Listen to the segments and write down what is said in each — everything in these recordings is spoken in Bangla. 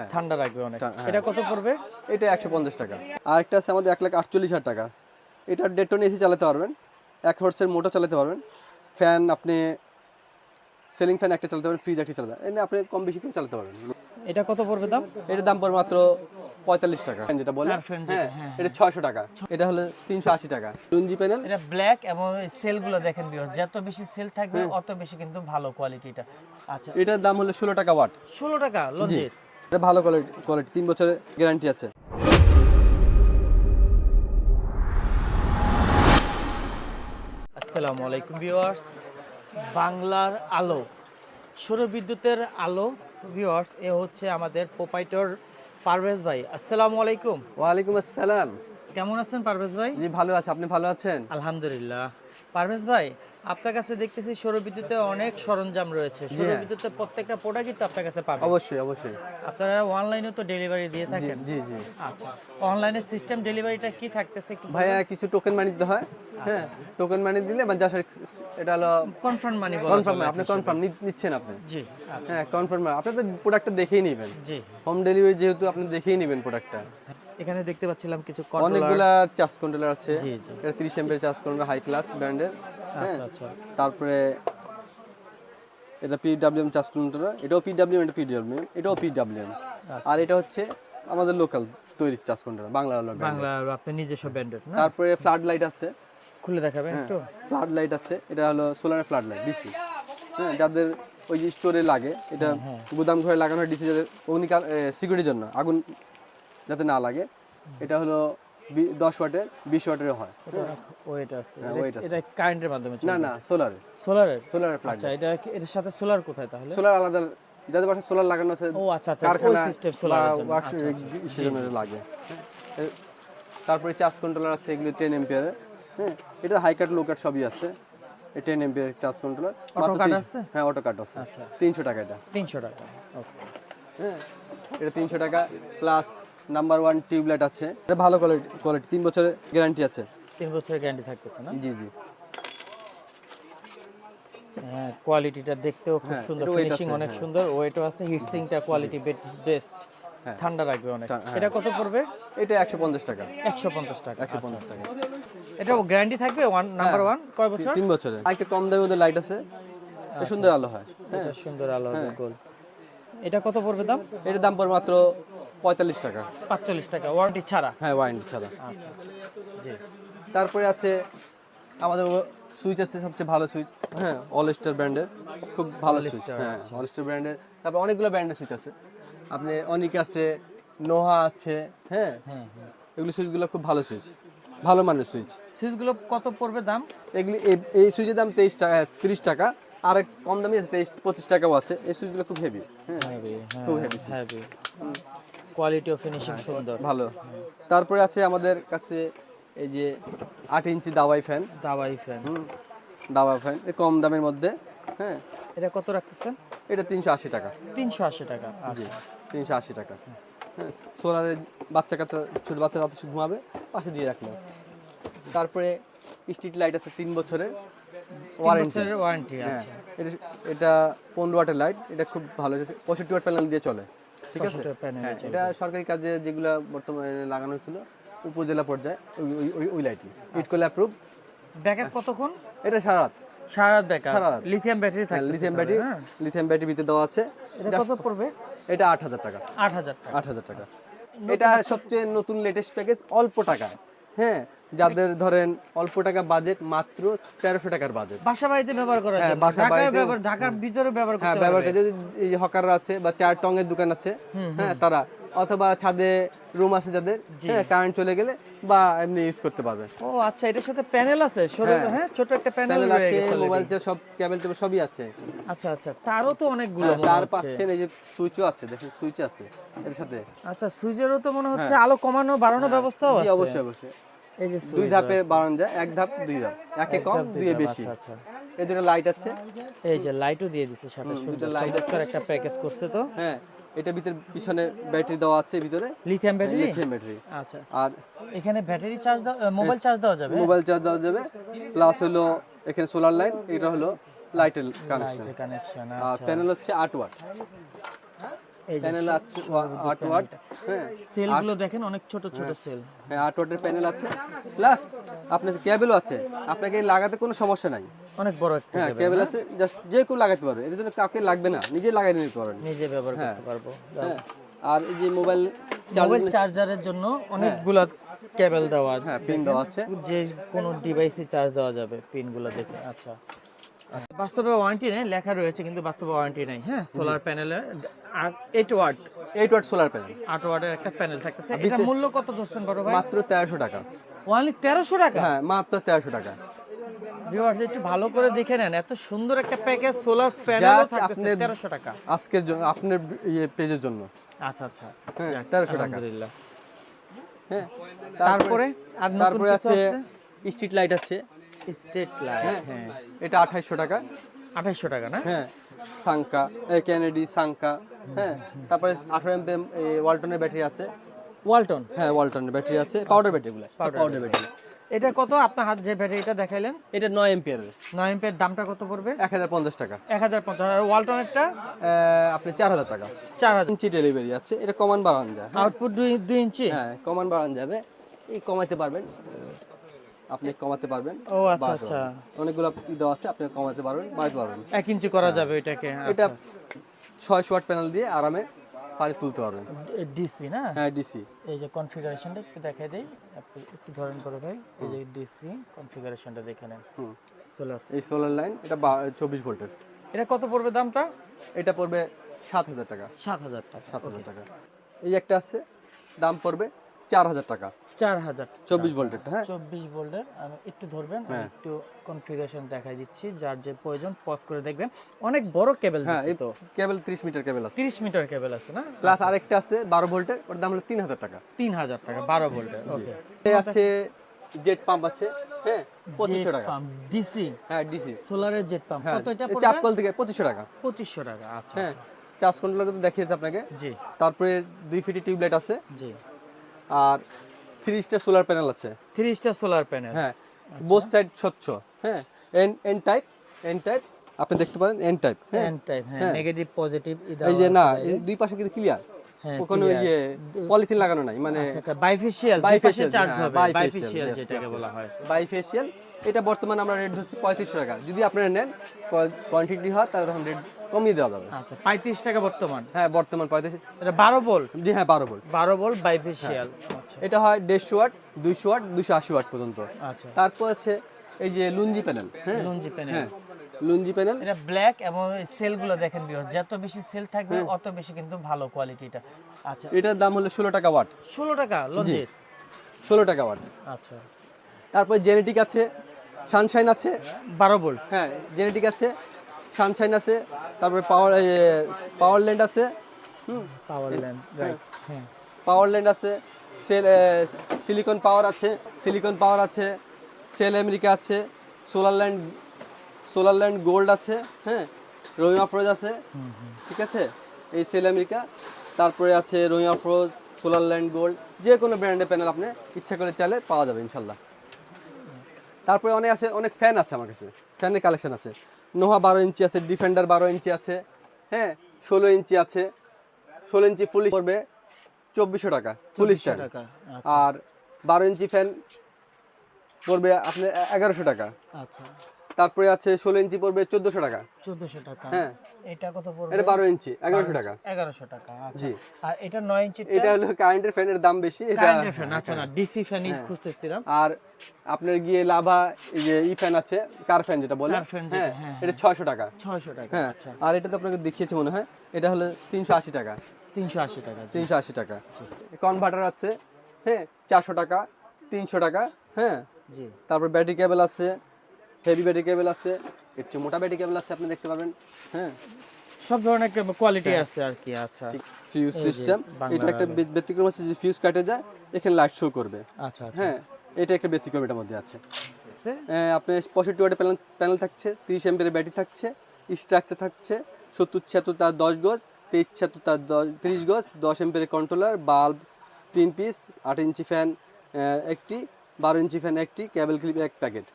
হ্যাঁ। ঠান্ডা রাখবে অনেক। হ্যাঁ। এটা কত পড়বে? এটা একশো পঞ্চাশ টাকা। আর একটা আছে আমাদের এক লাখ আটচল্লিশ হাজার টাকা। এটা দেড় টন এসি চালাতে পারবেন। এক হর্সের মোটর চালাতে পারবেন। ফ্যান আপনি সিলিং ফ্যান একটা চালাতে পারবেন ফ্রিজ একটা চালাতে পারবেন। আপনি কম বেশি করে চালাতে পারবেন। এটা কত পড়বে দাম? এটার দাম পড়ে মাত্র পঁয়তাল্লিশ টাকা। যেটা বলে। হ্যাঁ। এটা ছয়শো টাকা। এটা হলো তিনশো আশি টাকা। লুঞ্জি প্যানেল এটা ব্ল্যাক এবং সেলগুলো দেখেন ভিউয়ার্স যত বেশি সেল থাকবে। অত বেশি কিন্তু ভালো কোয়ালিটিটা আচ্ছা। এটার দাম হলো ষোলো টাকা ওয়াট ষোলো টাকা লঞ্চের এটা ভালো কোয়ালিটি কোয়ালিটি তিন বছরের গ্যারান্টি আছে। আসসালামু আলাইকুম ভিউয়ার্স বাংলার আলো সৌর বিদ্যুতের আলো। ভিউয়ার্স এ হচ্ছে আমাদের প্রোপাইটর পারভেজ ভাই। আসসালামু আলাইকুম। ওয়ালাইকুম আসসালাম। কেমন আছেন পারভেজ ভাই? জি ভালো আছে। আপনি ভালো আছেন? আলহামদুলিল্লাহ। পারভেজ ভাই আপনার কাছে দেখতেছি সৌর বিদ্যুতে অনেক সরঞ্জাম রয়েছে। সৌর হ্যাঁ। প্রত্যেকটা প্রোডাক্টই তো আপনার কাছে পাবেন। অবশ্যই অবশ্যই। আপনারা অনলাইনে তো ডেলিভারি দিয়ে থাকেন। জি জি। আচ্ছা অনলাইনে সিস্টেম ডেলিভারিটা কি থাকতেছে ভাইয়া কিছু টোকেন মানি দিতে হয়। হ্যাঁ টোকেন মানি দিলে বা জাস্ট এটা হলো কনফার্ম মানি বলা কনফার্ম আপনি কনফার্ম নিচ্ছেন আপনি। জি আচ্ছা। হ্যাঁ কনফার্ম আপনি তো প্রোডাক্টটা দেখেই নেবেন। জি। হোম ডেলিভারি যেহেতু আপনি দেখেই নেবেন প্রোডাক্টটা এখানে দেখতে পাচ্ছিলাম কিছু। অনেকগুলা চার্জ কন্ট্রোলার আছে। জি জি। এটা তিরিশ এমপের চার্জ কন্ট্রোলার হাই ক্লাস ব্র্যান্ডের আচ্ছা আচ্ছা তারপরে এটা পিডাব্লিউএম চার্জ কন্ট্রোলার এটাও পিডাব্লিউএম এটা পিডাব্লিউএম এটাও পিডাব্লিউএম আর এটা হচ্ছে আমাদের লোকাল তৈরি charge controller Bangla brand Bangla আপনি নিজস্ব ব্র্যান্ডেড না? তারপরে ফ্লাড লাইট আছে। খুলে দেখাবেন হ্যাঁ। একটু। ফ্লাড লাইট আছে এটা হলো সোলার ফ্লাড লাইট ডিসি হ্যাঁ যাদের ওই যে স্টোরে লাগে এটা হ্যাঁ, গুদাম ঘরে লাগানো হয় ডিসি যাদের অগ্নিকার সিকিউরিটির জন্য আগুন যাতে না লাগে। এটা হলো দশ ওয়াটের বিশ ওয়াটের হয়। ওয়েট আছে। হ্যাঁ, এটা- কারেন্টের মাধ্যমে না না সোলারে সোলারের? ফ্লাড আচ্ছা এটা এটার সাথে সোলার কোথায় তাহলে? সোলার আলাদা যাদের বাসায় সোলার লাগানো আছে ও আচ্ছা আচ্ছা কারখানা সিস্টেম সোলার সেজন্য লাগে। হ্যাঁ। তারপরে চার্জ কন্ট্রোলার আছে এগুলো টেন এম্পিয়ারের হ্যাঁ এটা হাই কাট লো কাট সবই আছে। টেন এম্পিয়ার চার্জ কন্ট্রোলার মাত্র কাট আছে? হ্যাঁ অটো কাট আছে। আচ্ছা। তিনশো টাকা এটা। তিনশো টাকা ওকে হ্যাঁ এটা তিনশো টাকা প্লাস নাম্বার ওয়ান টিউবলাইট আছে। এটা ভালো কোয়ালিটি কোয়ালিটি তিন বছরের গ্যারান্টি আছে। তিন বছরের গ্যারান্টি থাকতেছে না? জি জি। হ্যাঁ কোয়ালিটিটা দেখতেও খুব হ্যাঁ, সুন্দর। ফিনিশিং অনেক হ্যাঁ। সুন্দর। ওয়েটও আছে হিটসিংটা কোয়ালিটি বেস্ট। ঠান্ডা রাখবে অনেক। হ্যাঁ। এটা কত পড়বে? এটা একশো পঞ্চাশ টাকা। একশো পঞ্চাশ টাকা। একশো পঞ্চাশ টাকা। এটা গ্যারান্টি থাকবে? ওয়ান নাম্বার ওয়ান কয় বছর? তিন বছরের। আরেকটা কম দামের মধ্যে লাইট আছে। এটা সুন্দর আলো হয়। এটা সুন্দর আলো গোল এটা কত পড়বে দাম? এটার দাম পড়ে মাত্র পঁয়তাল্লিশ টাকা। পাঁচচল্লিশ টাকা ওয়ারেন্টি ছাড়া? হ্যাঁ ওয়ারেন্টি ছাড়া। আচ্ছা। জি। তারপরে আছে আমাদের সুইচ আছে সবচেয়ে ভালো সুইচ। হ্যাঁ অল স্টার ব্র্যান্ডের খুব ভালো সুইচ। হ্যাঁ অল স্টার ব্র্যান্ডের তারপর অনেকগুলো ব্র্যান্ডের সুইচ আছে। আপনি অনিক আছে নোহা আছে হ্যাঁ। হ্যাঁ হ্যাঁ এগুলো সুইচগুলো খুব ভালো সুইচ। ভালো মানের সুইচ। সুইচগুলো কত পড়বে দাম? এগুলি এই- এই সুইচের দাম তেইশ টাকা তিরিশ টাকা। আর কম দামি আছে তেইশ পঁচিশ টাকাও আছে। এই সুইচগুলো খুব হেভি হ্যাঁ খুব heavy হেভি কোয়ালিটি ও ফিনিশিং সুন্দর। ভালো। তারপরে আছে আমাদের কাছে এই যে আট ইঞ্চি দাওয়াই ফ্যান দাবাই ফ্যান দাওয়া ফ্যান এই কম দামের মধ্যে। হ্যাঁ। এটা কত রাখতেছেন? এটা তিনশো আশি টাকা। তিনশো আশি টাকা জি আচ্ছা। তিনশো আশি টাকা। হ্যাঁ সোলারে বাচ্চা কাচ্চা ছোটো বাচ্চা রাতে ঘুমাবে পাশে দিয়ে রাখলাম। তারপরে স্ট্রিট লাইট আছে তিন বছরের। ওয়ারেন্টি ওয়ারেন্টি হ্যাঁ। এটা এটা পনেরো ওয়াটের লাইট এটা খুব ভালো। পঁয়ষট্টি ওয়াট প্যানেল দিয়ে চলে। ঠিক আছে? হ্যাঁ এটা সরকারি কাজে যেগুলো বর্তমানে লাগানো উপজেলা পর্যায়ে ওই- ওই অ্যাপ্রুভ ব্যাকআপ কতক্ষণ? এটা সারা রাত। সারা রাত ব্যাকআপ সারা রাত। লিথিয়াম ব্যাটারি থাকে লিথিয়াম ব্যাটারি লিথিয়াম ব্যাটারি ভিতরে দেওয়া আছে। এটা কত পড়বে? এটা আট হাজার টাকা। আট হাজার টাকা। আট হাজার টাকা। এটা সবচেয়ে নতুন লেটেস্ট প্যাকেজ অল্প টাকায়। হ্যাঁ যাদের ধরেন অল্প টাকা বাজেট মাত্র তেরোশো টাকার বাজেট বাসা বাড়িতে ব্যবহার করা হ্যাঁ, বাসা ব্যবহার ঢাকার ভিতরে ব্যবহার হ্যাঁ ব্যবহার করে যদি এই হকাররা আছে বা চার টঙের দোকান আছে হ্যাঁ তারা। অথবা ছাদে রুম আছে যাদের হ্যাঁ কারেন্ট চলে গেলে বা এমনি ইউজ করতে পারবে। ও আচ্ছা এটার সাথে প্যানেল আছে? সরু হ্যাঁ। ছোট একটা প্যানেল আছে মোবাইল সব কেবল টেবল সবই আছে। আচ্ছা আচ্ছা তারও তো অনেকগুলো হ্যাঁ, তার পাচ্ছেন এই যে সুইচও আছে দেখুন সুইচ আছে এর সাথে। আচ্ছা সুইচেরও তো মনে হচ্ছে আলো কমানো বাড়ানো ব্যবস্থাও হ্যাঁ। আছে। অবশ্যই অবশ্যই। দুই ধাপে বাড়ানো যায় এক ধাপ দুই ধাপ। একে কম দুইয়ে বেশি। আচ্ছা এই দুটো লাইট আছে। এই যে লাইটও দিয়ে দিচ্ছে সাথে সুন্দর। light চমৎকার একটা প্যাকেজ করছে তো। হ্যাঁ এটা ভিতরে পিছনে ব্যাটারি দেওয়া আছে ভিতরে। লিথিয়াম ব্যাটারি লিথিয়াম ব্যাটারি আচ্ছা। আর এখানে ব্যাটারি চার্জ দাও মোবাইল চার্জ দেওয়া যাবে? মোবাইল চার্জ দেওয়া যাবে। প্লাস হলো এখানে সোলার লাইট এটা হলো লাইটের কানেকশন কানেকশন আর প্যানেল হচ্ছে আট ওয়াট এই যে প্যানেল আছে আট ওয়াট হ্যাঁ। সেলগুলো দেখেন অনেক ছোট ছোট সেল হ্যাঁ আট ওয়াটের প্যানেল আছে। প্লাস আপনার কেবলও আছে আপনাকে লাগাতে কোনো সমস্যা নাই। অনেক বড় একটা হ্যাঁ কেবল আছে জাস্ট যে কেউ লাগাতে পারবে। এর জন্য কাউকে লাগবে না নিজে লাগাই নিতে পারবেন নিজে ব্যবহার করতে পারব। হ্যাঁ। আর এই যে মোবাইল মোবাইল চার্জারের জন্য অনেকগুলা কেবল দেওয়া আছে হ্যাঁ পিন দেওয়া আছে। যে কোনো ডিভাইসে চার্জ দেওয়া যাবে পিনগুলো দেখে। আচ্ছা। বাস্তবে ওয়ারেন্টি নেই লেখা রয়েছে কিন্তু বাস্তবে ওয়ারেন্টি নেই হ্যাঁ? সোলার প্যানেলের eight watt eight watt solar panel আট ওয়াটের একটা প্যানেল থাকতেছে। এটা মূল্য কত ধরছেন বড় ভাই? মাত্র তেরোশো টাকা। ওনলি তেরোশো টাকা? হ্যাঁ মাত্র তেরোশো টাকা। ভিউয়ার্স একটু ভালো করে দেখে নেন এত সুন্দর একটা প্যাকেজ সোলার প্যানেল থাকতেছে টাকা। আজকের জন্য আপনার ইয়ে পেজের জন্য। আচ্ছা আচ্ছা। হ্যাঁ যাক, তেরোশো টাকা। আলহামদুলিল্লাহ। হ্যাঁ তারপরে আর তারপরে আছে স্ট্রিট লাইট আছে। স্টেট লাইট হ্যাঁ। এটা আঠাইশশো টাকা। আঠাইশশো টাকা না? হ্যাঁ। সাংকা ক্যানেডি সাংকা হ্যাঁ। তারপরে আঠারো এমপি ওয়ালটনের ব্যাটারি আছে। ওয়ালটন হ্যাঁ ওয়ালটনের ব্যাটারি আছে। পাউডার ব্যাটারিগুলো পাউডার ব্যাটারি এটা কত? আপনার হাত যে ব্যাটারিটা দেখাইলেন? এটা নয় এম্পিয়ারের নয় এম্পের দামটা কত পড়বে? এক হাজার পঞ্চাশ টাকা। এক হাজার পঞ্চাশ। আর ওয়ালটনেরটা আপনি চার হাজার টাকা। চার হাজার। ইঞ্চি ডেলিভারি আছে। এটা কমান বাড়ানো যায় আউটপুট দুই দুই ইঞ্চি? হ্যাঁ কমান বাড়ানো যাবে। এই কমাতে পারবেন। আপনি কমাতে পারবেন। ও আচ্ছা আচ্ছা। অনেকগুলো দেওয়া আছে আপনি কমাতে পারবেন বাড়াতে পারবেন এক ইঞ্চি করা যাবে এটাকে এটা ছয়শো ওয়াট প্যানেল দিয়ে আরামে পানি তুলতে পারবেন। ডিসি না? হ্যাঁ ডিসি। এই যে কনফিগারেশনটা একটু দেখাই দেই। আপনি একটু ধরেন করে ভাই এই যে ডিসি কনফিগারেশনটা দেখে নেন। হুম। সোলার এই সোলার লাইন এটা চব্বিশ ভোল্টের। এটা কত পড়বে দামটা? এটা পড়বে সাত হাজার টাকা। সাত হাজার টাকা সাত হাজার টাকা। এই একটা আছে দাম পড়বে চার হাজার টাকা। চার হাজার চব্বিশ ভোল্টেরটা হ্যাঁ? চব্বিশ ভোল্টের আমি একটু ধরবেন আমি একটু কনফিগারেশন দেখাই দিচ্ছি যার যে প্রয়োজন পজ করে দেখবেন। অনেক বড় কেবল হ্যাঁ তো। কেবল ত্রিশ মিটার কেবল আছে। তিরিশ মিটার কেবল আছে না? প্লাস আরেকটা আছে বারো ভোল্টের ওর দাম হলো তিন হাজার টাকা। তিন হাজার টাকা বারো ভোল্টের ওকে এই আছে জেট পাম্প আছে হ্যাঁ? পঁচিশশো টাকা। ডিসি হ্যাঁ ডিসি সোলারের জেট পাম্প হ্যাঁ কত এটা পড়বে? চাপকল থেকে পঁচিশশো টাকা। পঁচিশশো টাকা আচ্ছা হ্যাঁ চার্জ কন্ট্রোলার তো দেখিয়েছে আপনাকে। জি। তারপরে দুই ফিটি টিউবলাইট আছে। জি। আর থ্রি স্টার সোলার প্যানেল আছে। থ্রি স্টার সোলার প্যানেল হ্যাঁ বোস সাইড স্বচ্ছ হ্যাঁ N N type N type আপনি দেখতে পারেন এন টাইপ হ্যাঁ। এন টাইপ হ্যাঁ নেগেটিভ পজিটিভ এই যে না দুই পাশে কিন্তু ক্লিয়ার হ্যাঁ, কোনো ইয়ে পলিথিন লাগানো নাই মানে আচ্ছা বাইফেশিয়াল বাইফেশিয়াল চার্জ হ্যাঁ, হবে বাইফেশিয়াল যেটাকে বলা হয়। বাইফেশিয়াল এটা বর্তমানে আমরা রেট ধরছি পঁয়ত্রিশশো টাকা। যদি আপনারা নেন কোয়ান্টিটি হয় তাহলে তখন রেট কমিয়ে দেওয়া যাবে। আচ্ছা পঁয়ত্রিশ টাকা বর্তমান। হ্যাঁ বর্তমান পঁয়ত্রিশ। এটা বারো ভোল্ট? জি হ্যাঁ বারো ভোল্ট। বারো ভোল্ট বাইফেশিয়াল আচ্ছা। এটা হয় দেড়শো ওয়াট দুইশো ওয়াট দুইশো আশি ওয়াট পর্যন্ত। আচ্ছা। তারপর আছে এই যে লুঞ্জি প্যানেল হ্যাঁ? Longi panel. হ্যাঁ লুঞ্জি প্যানেল। এটা ব্ল্যাক এবং সেলগুলো দেখেন বিয়স যত বেশি সেল থাকবে হ্যাঁ। অত বেশি কিন্তু ভালো কোয়ালিটিটা আচ্ছা। এটার দাম হলো ষোলো টাকা ওয়াট। ষোলো টাকা লঞ্জির? ষোলো টাকা ওয়াট। আচ্ছা। তারপর জেনেটিক আছে সানশাইন আছে। বারো ভোল্ট। হ্যাঁ জেনেটিক আছে। সানশাইন আছে তারপরে পাওয়ার পাওয়ার ল্যান্ড আছে হুম? পাওয়ার ল্যান্ড রাইট হ্যাঁ। পাওয়ার ল্যান্ড আছে সেল সিলিকন পাওয়ার আছে সিলিকন পাওয়ার আছে সেল আমেরিকা আছে solar land solar land gold আছে হ্যাঁ? রোহিং আফরোজ আছে ঠিক আছে? এই সেল আমেরিকা তারপরে আছে রোহিং আফরোজ সোলার ল্যান্ড গোল্ড যে কোনো ব্র্যান্ডের প্যানেল আপনি ইচ্ছা করে চাইলে পাওয়া যাবে ইনশাল্লাহ। তারপরে অনেক আছে অনেক ফ্যান আছে আমার কাছে ফ্যানের কালেকশন আছে। নোহা বারো ইঞ্চি আছে ডিফেন্ডার বারো ইঞ্চি আছে হ্যাঁ ষোলো ইঞ্চি আছে ষোলো ইঞ্চি ফুল পড়বে চব্বিশশো টাকা ফুল স্টার টাকা আর বারো ইঞ্চি ফ্যান পড়বে আপনার এগারোশো টাকা। আচ্ছা। তারপরে আছে ষোলো ইঞ্চি পড়বে চোদ্দোশো টাকা। চোদ্দশো টাকা। হ্যাঁ। এটা কত পড়বে? এটা বারো ইঞ্চি এগারোশো টাকা। এগারোশো টাকা আচ্ছা। জি। আর এটা নয় ইঞ্চি এটা হলো কারেন্টের ফ্যানের দাম বেশি এটা ফ্যান আচ্ছা না ডিসি ফ্যানই খুঁজতেছিলাম। আর আপনার গিয়ে লাভা যে ই ফ্যান আছে কার ফ্যান যেটা বলে হ্যাঁ হ্যাঁ, এটা ছয়শো টাকা। ছয়শো টাকা হ্যাঁ আচ্ছা। আর এটা তো আপনাকে দেখিয়েছি মনে হয় এটা হলো তিনশো আশি টাকা। তিনশো আশি টাকা তিনশো আশি টাকা। কনভার্টার আছে হ্যাঁ চারশো টাকা তিনশো টাকা হ্যাঁ। তারপর ব্যাটারি কেবল আছে হেভি ব্যাটারি কেবল আছে চেয়ে মোটা ব্যাটারি কেবল আছে আপনি দেখতে পাবেন হ্যাঁ? সব ধরনের কোয়ালিটি আছে আর কি আচ্ছা ফিউজ সিস্টেম এটা একটা ব্য- ব্যতিক্রম আছে যে ফিউজ কাটে যায় এখানে লাইট শো করবে। আচ্ছা আচ্ছা। হ্যাঁ এটা একটা ব্যতিক্রম এটার মধ্যে আছে? আহ, আপনার পঁয়ষট্টি ওয়াটের প্যানেল প্যানেল থাকছে তিরিশ এম্পের ব্যাটারি থাকছে স্ট্রাকচার থাকছে সত্তর ছিয়াত্তর তার দশ গজ তেইশ ছিয়াত্তর তার দশ তিরিশ গজ দশ এম্পের কন্ট্রোলার বাল্ব তিন পিস আট ইঞ্চি ফ্যান একটি বারো ইঞ্চি ফ্যান একটি কেবল ক্লিপ এক প্যাকেট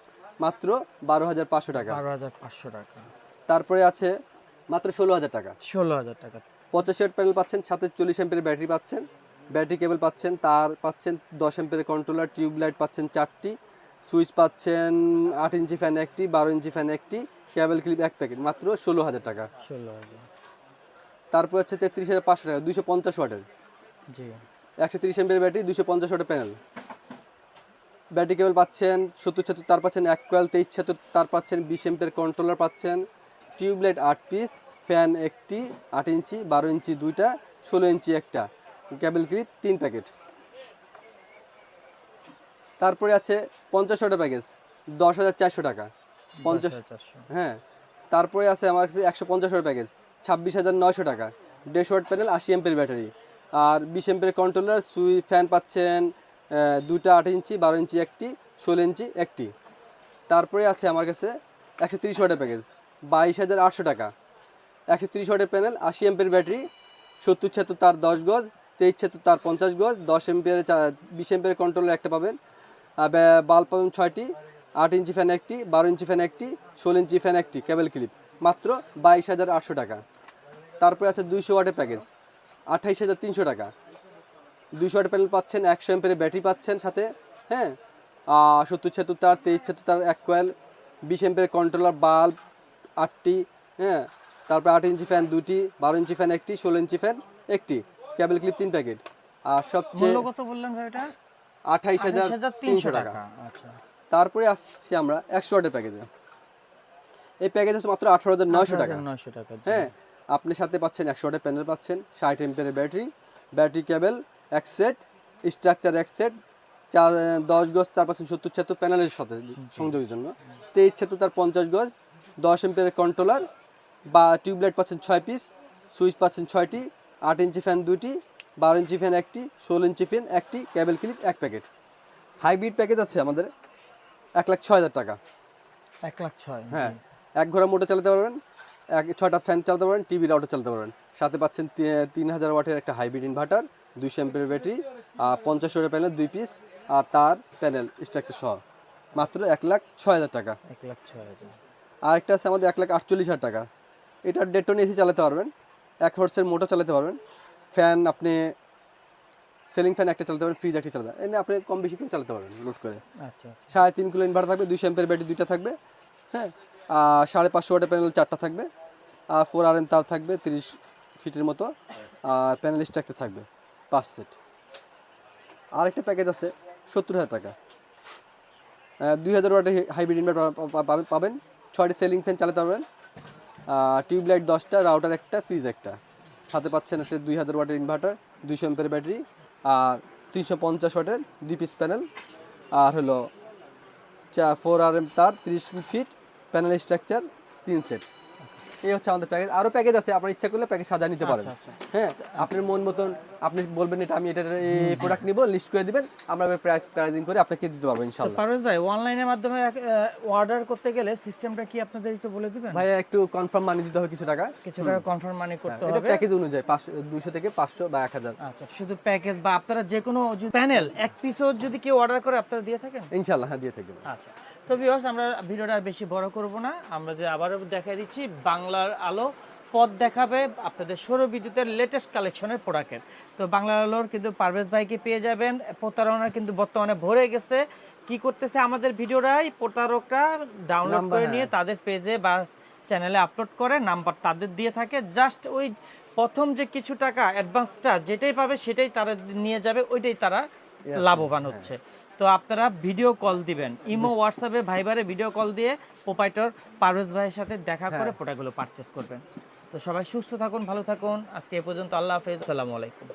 মাত্র বারো হাজার পাঁচশো টাকা। বারো হাজার পাঁচশো টাকা। তারপরে আছে মাত্র ষোলো হাজার টাকা। ষোলো হাজার টাকা। পঁচাশি ওয়াট প্যানেল পাচ্ছেন সাথে চল্লিশ এম্পের ব্যাটারি পাচ্ছেন ব্যাটারি কেবল পাচ্ছেন তার পাচ্ছেন দশ এম্পের কন্ট্রোলার টিউবলাইট পাচ্ছেন চারটি সুইচ পাচ্ছেন আট ইঞ্চি ফ্যান একটি বারো ইঞ্চি ফ্যান একটি কেবল ক্লিপ এক প্যাকেট মাত্র ষোলো হাজার টাকা। ষোলো হাজার। তারপর হচ্ছে তেত্রিশ হাজার পাঁচশো টাকা দুশো পঞ্চাশ ওয়াটের। জি। একশো তিরিশ এমপের ব্যাটারি দুশো পঞ্চাশ ওয়াটের প্যানেল। ব্যাটারি কেবল পাচ্ছেন সত্তর ছিয়াত্তর তার পাচ্ছেন এক কয়েল তেইশ ছিয়াত্তর তার পাচ্ছেন বিশ এমপের কন্ট্রোলার পাচ্ছেন। টিউবলাইট আট পিস ফ্যান একটি আট ইঞ্চি বারো ইঞ্চি দুইটা ষোলো ইঞ্চি একটা। কেবল ক্লিপ তিন প্যাকেট তারপরে আছে পঞ্চাশ ওয়াটের প্যাকেজ দশ হাজার চারশো টাকা। পঞ্চাশ হ্যাঁ তারপরে আছে আমার কাছে একশো পঞ্চাশ প্যাকেজ ছাব্বিশ হাজার নয়শো টাকা। দেড়শো ওয়াট প্যানেল আশি এমপের ব্যাটারি আর বিশ এমপের কন্ট্রোলার সুই ফ্যান পাচ্ছেন দুটা আট ইঞ্চি, বারো ইঞ্চি একটি, ষোলো ইঞ্চি একটি। তারপরে আছে আমার কাছে একশো তিরিশ ওয়াটের প্যাকেজ, বাইশ হাজার আটশো টাকা। একশো তিরিশ ওয়াটের প্যানেল, আশি এমপের ব্যাটারি, সত্তর ছিয়াত্তর তার দশ গজ, তেইশ ছিয়াত্তর তার পঞ্চাশ গজ, দশ এমপিয়ার বিশ এমপিয়ার কন্ট্রোলার একটা পাবেন। বাল্ব পাবেন ছয়টি, আট ইঞ্চি ফ্যান একটি, বারো ইঞ্চি ফ্যান একটি, ষোলো ইঞ্চি ফ্যান একটি কেবল ক্লিপ মাত্র বাইশ হাজার আটশো টাকা। তারপরে আছে দুইশো ওয়াটের প্যাকেজ, আঠাইশ হাজার তিনশো টাকা। দুইশো ওয়াটের প্যানেল পাচ্ছেন একশো এমপের ব্যাটারি পাচ্ছেন সাথে হ্যাঁ? সত্তর ছিয়াত্তর তার তেইশ ছিয়াত্তর তার এক কয়েল বিশ এমপের কন্ট্রোলার বাল্ব আটটি হ্যাঁ? তারপর আট ইঞ্চি ফ্যান দুটি বারো ইঞ্চি ফ্যান একটি ষোলো ইঞ্চি ফ্যান একটি কেবল ক্লিপ তিন প্যাকেট আর সবচেয়ে কত বললেন ভাই এটা? আঠাইশ হাজার তিনশো টাকা। আচ্ছা। তারপরে আসছি আমরা একশো ওয়াটের প্যাকেজে এই প্যাকেজ হচ্ছে মাত্র আঠারো হাজার নয়শো টাকা। নয়শো টাকা হ্যাঁ? আপনি সাথে পাচ্ছেন একশো ওয়াটের প্যানেল পাচ্ছেন ষাট এমপের ব্যাটারি ব্যাটারি কেবল এক সেট স্ট্রাকচার এক সেট চার দশ গজ তার পাচ্ছেন সত্তর ছিয়াত্তর প্যানেলের সাথে সংযোগের জন্য। তেইশ ছিয়াত্তর তার পঞ্চাশ গজ দশ এমপের কন্ট্রোলার বা টিউবলাইট পাচ্ছেন ছয় পিস সুইচ পাচ্ছেন ছয়টি আট ইঞ্চি ফ্যান দুটি বারো ইঞ্চি ফ্যান একটি ষোলো ইঞ্চি ফ্যান একটি কেবল ক্লিপ এক প্যাকেট। হাইব্রিড প্যাকেজ আছে আমাদের এক লাখ ছয় হাজার টাকা। এক লাখ ছয় হ্যাঁ এক ঘোড়া মোটর চালাতে পারবেন এক ছয়টা ফ্যান চালাতে পারবেন টিভি রাউটার চালাতে পারবেন সাথে পাচ্ছেন তিন হাজার ওয়াটের একটা হাইব্রিড ইনভার্টার দুইশো এমপের ব্যাটারি আর পঞ্চাশ ওয়াটের প্যানেল দুই পিস আর তার প্যানেল স্ট্রাকচার সহ। মাত্র এক লাখ ছয় হাজার টাকা। এক লাখ ছয় হাজার। আর একটা আছে আমাদের এক লাখ আটচল্লিশ হাজার টাকা। এটা ডেটন এসি চালাতে পারবেন এক হর্সের মোটর চালাতে পারবেন ফ্যান আপনি সেলিং ফ্যান একটা চালাতে পারবেন ফ্রিজ একটা চালাতে পারবেন। এনে আপনি কম বেশি করে চালাতে পারবেন লোড করে। আচ্ছা আচ্ছা। সাড়ে তিন কিলো ইনভার্টার থাকবে দুইশো এম্পের ব্যাটারি দুইটা থাকবে হ্যাঁ। সাড়ে পাঁচশো ওয়াটের প্যানেল চারটা থাকবে। আর ফোর আর এন তার থাকবে তিরিশ ফিটের মতো। আর প্যানেল স্ট্রাকচার থাকবে, পাঁচ সেট আর একটা প্যাকেজ আছে, সত্তর হাজার টাকা। দুই হাজার ওয়াটের হাইব্রিড ইনভার্টার পাবেন। ছয়টি সেলিং ফ্যান চালাতে পারবেন। টিউবলাইট দশটা রাউটার একটা ফ্রিজ একটা। সাথে পাচ্ছেন একটা দুই হাজার ওয়াটের ইনভার্টার দুইশো এম্পের ব্যাটারি আর তিনশো পঞ্চাশ ওয়াটের দুই পিস প্যানেল আর হলো চা ফোর আর এম তার তিরিশ ফিট প্যানেল স্ট্রাকচার তিন সেট এই হচ্ছে আমাদের প্যাকেজ আরও প্যাকেজ আছে আপনার ইচ্ছা করলে প্যাকেজ সাজা নিতে পারেন। আচ্ছা। হ্যাঁ আপনার মন মতন আপনি বলবেন এটা আমি এটা এই প্রোডাক্ট নিব লিস্ট করে দিবেন আমরা প্রাইস প্রাইজিং করে আপনাকে দিতে পারব ইনশাল্লাহ। পারভেজ ভাই অনলাইনের মাধ্যমে অর্ডার করতে গেলে সিস্টেমটা কি আপনাদের একটু বলে দিবেন? ভাইয়া একটু কনফার্ম মানি দিতে হবে কিছু টাকা। কিছু টাকা কনফার্ম মানি করতে হবে এটা প্যাকেজ অনুযায়ী পাঁচশো দুশো থেকে পাঁচশো বা এক হাজার। আচ্ছা শুধু প্যাকেজ বা আপনারা যে কোনো প্যানেল এক পিসও যদি কেউ অর্ডার করে আপনারা দিয়ে থাকেন? ইনশাল্লাহ হ্যাঁ দিয়ে থাকবেন আচ্ছা। তো ভিউয়ার্স আমরা ভিডিওটা আর বেশি বড় করব না। আমরা যে আবারও দেখাই দিচ্ছি বাংলার আলো পথ দেখাবে আপনাদের সৌর বিদ্যুতের লেটেস্ট কালেকশনের প্রোডাক্টের তো বাংলার আলোর কিন্তু পারভেজ ভাইকে পেয়ে যাবেন। প্রতারণা কিন্তু বর্তমানে ভরে গেছে। কি করতেছে আমাদের ভিডিওটাই? প্রতারকরা ডাউনলোড করে নিয়ে হ্যাঁ। তাদের পেজে বা চ্যানেলে আপলোড করে নাম্বার তাদের দিয়ে থাকে। জাস্ট ওই প্রথম যে কিছু টাকা অ্যাডভান্সটা যেটাই পাবে সেটাই তারা নিয়ে যাবে ওইটাই তারা লাভবান হচ্ছে। তো আপনারা ভিডিও কল দিবেন। ইমো হোয়াটসঅ্যাপে ভাইবারে ভিডিও কল দিয়ে প্রোপাইটর পারভেজ ভাইয়ের সাথে দেখা করে প্রোডাক্টগুলো পারচেস করবেন। তো সবাই সুস্থ থাকুন ভালো থাকুন। আজকে এ পর্যন্ত আল্লাহ হাফেজ। আসসালামু আলাইকুম।